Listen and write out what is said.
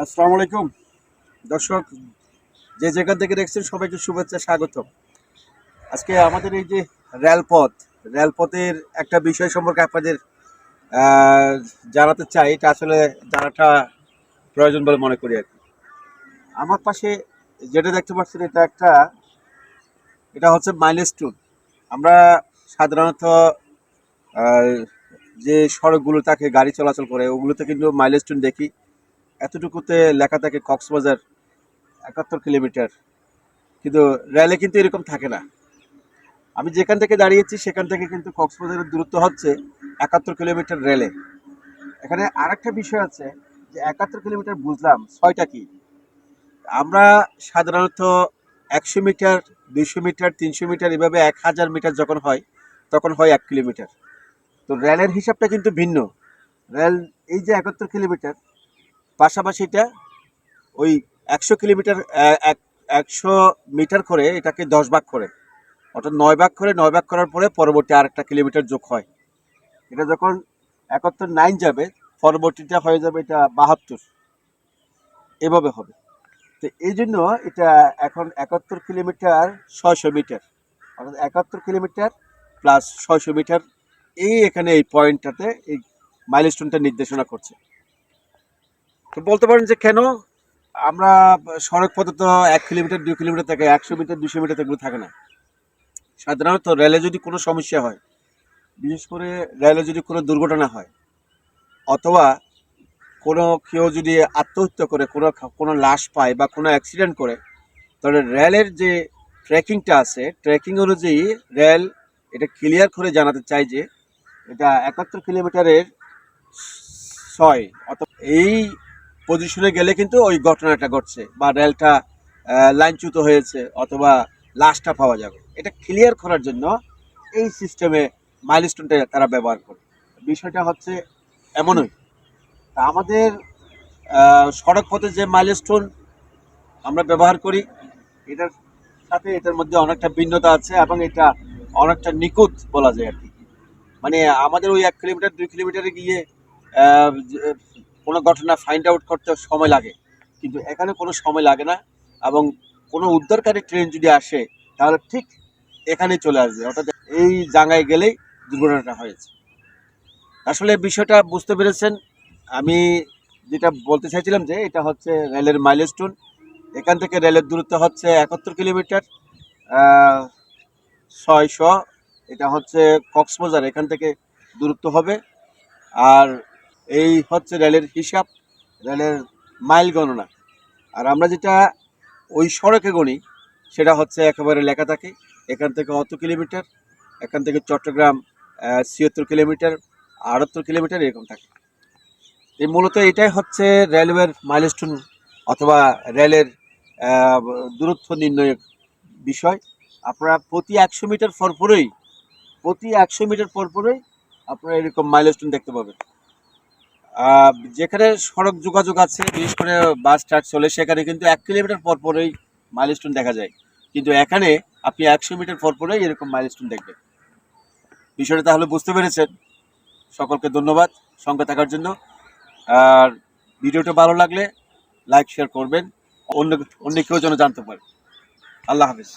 আসসালামু আলাইকুম। দর্শক, যে যেখান থেকে দেখছেন সবাইকে শুভেচ্ছা স্বাগত আজকে আমাদের এই যে রেলপথ, রেলপথের একটা বিষয় সম্পর্কে আপনাদের জানাতে চাই। এটা আসলে জানাটা প্রয়োজন বলে মনে করি আর কি। আমার পাশে যেটা দেখতে পাচ্ছেন, এটা একটা, এটা হচ্ছে মাইলস্টোন। আমরা সাধারণত যে সড়কগুলো থাকে, গাড়ি চলাচল করে ওগুলোতে কিন্তু মাইলস্টোন দেখি। এতটুকুতে লেখা থাকে কক্সবাজার একাত্তর কিলোমিটার। কিন্তু রেলে কিন্তু এরকম থাকে না। আমি যেখান থেকে দাঁড়িয়েছি, সেখান থেকে কিন্তু কক্সবাজারের দূরত্ব হচ্ছে একাত্তর কিলোমিটার রেলে এখানে আরেকটা বিষয় আছে যে একাত্তর কিলোমিটার বুঝলাম ছয়টা কি? আমরা সাধারণত একশো মিটার, দুইশো মিটার, তিনশো মিটার, এভাবে এক হাজার মিটার যখন হয়, তখন হয় এক কিলোমিটার। তো রেলের হিসাবটা কিন্তু ভিন্ন। রেল এই যে একাত্তর কিলোমিটার পাশাপাশি এটা ওই একশো কিলোমিটার এক, একশো মিটার করে এটাকে দশ ভাগ করে। অর্থাৎ নয় ভাগ করে, নয় ভাগ করার পরে পরবর্তী আরেকটা কিলোমিটার যোগ হয়। এটা যখন একাত্তর নাইন যাবে, পরবর্তীটা হয়ে যাবে এটা বাহাত্তর। এভাবে হবে। তো এই জন্য এটা এখন একাত্তর কিলোমিটার ছয়শো মিটার। অর্থাৎ একাত্তর কিলোমিটার প্লাস ছয়শো মিটার, এই এখানে এই পয়েন্টটাতে এই মাইলস্টোনটা নির্দেশনা করছে। তো বলতে পারেন যে কেন আমরা সড়ক পথে তো এক কিলোমিটার, দুই কিলোমিটার থাকে, একশো মিটার, দুশো মিটার এগুলো থাকে না। সাধারণত রেলে যদি কোনো সমস্যা হয়, বিশেষ করে রেলে যদি কোনো দুর্ঘটনা হয়, অথবা কোনো কেউ যদি আত্মহত্যা করে, কোনো কোনো লাশ পায় বা কোনো অ্যাক্সিডেন্ট করে, তাহলে রেলের যে ট্রেকিংটা আছে, ট্রেকিং অনুযায়ী রেল এটা ক্লিয়ার করে জানাতে চাই যে এটা একাত্তর কিলোমিটারের ছয় অত এই পজিশনে গেলে কিন্তু ওই ঘটনাটা ঘটছে বা রেলটা লাইনচ্যুত হয়েছে অথবা লাশটা পাওয়া যাবে। এটা ক্লিয়ার করার জন্য এই সিস্টেমে মাইলস্টোনটা তারা ব্যবহার করে। বিষয়টা হচ্ছে এমনই। তা আমাদের সড়ক পথে যে মাইলস্টোন আমরা ব্যবহার করি, এটার সাথে এটার মধ্যে অনেকটা ভিন্নতা আছে এবং এটা অনেকটা নিখুঁত বলা যায় আর কি। মানে আমাদের ওই এক কিলোমিটার, দুই কিলোমিটারে গিয়ে কোনো ঘটনা ফাইন্ড আউট করতে সময় লাগে। কিন্তু এখানে কোনো সময় লাগে না এবং কোনো উদ্ধারকারী ট্রেন যদি আসে, তাহলে ঠিক এখানে চলে আসবে। অর্থাৎ এই জায়গায় গেলেই দুর্ঘটনাটা হয়েছে। আসলে বিষয়টা বুঝতে পেরেছেন। আমি যেটা বলতে চাইছিলাম যে, এটা হচ্ছে রেলের মাইলস্টোন এখান থেকে রেলের দূরত্ব হচ্ছে একাত্তর কিলোমিটার ছয়শো। এটা হচ্ছে কক্সবাজার, এখান থেকে দূরত্ব হবে। আর এই হচ্ছে রেলের হিসাব, রেলের মাইল গণনা। আর আমরা যেটা ওই সড়কে গণি, সেটা হচ্ছে একেবারে লেখা থাকে, এখান থেকে অত কিলোমিটার, এখান থেকে চট্টগ্রাম ছিয়াত্তর কিলোমিটার, আটাত্তর কিলোমিটার এরকম থাকে। এই মূলত এটাই হচ্ছে রেলওয়ের মাইলস্টোন অথবা রেলের দূরত্ব নির্ণয়ের বিষয়। আপনারা প্রতি একশো মিটার পর পরই প্রতি একশো মিটার পর পরই আপনারা এরকম মাইলস্টোন দেখতে পাবেন। যেখানে সড়ক যোগাযোগ আছে, বিশেষ করে বাস ট্রাক চলে, সেখানে কিন্তু এক কিলোমিটার পর পরই মাইলস্টোন দেখা যায়। কিন্তু এখানে আপনি একশো মিটার পর পরই এরকম মাইলস্টোন দেখবেন। বিষয়টা তাহলে বুঝতে পেরেছেন। সকলকে ধন্যবাদ সঙ্গে থাকার জন্য। আর ভিডিওটা ভালো লাগলে লাইক শেয়ার করবেন। অন্য অন্য কেউ যেন জানতে পারে। আল্লাহ হাফিজ।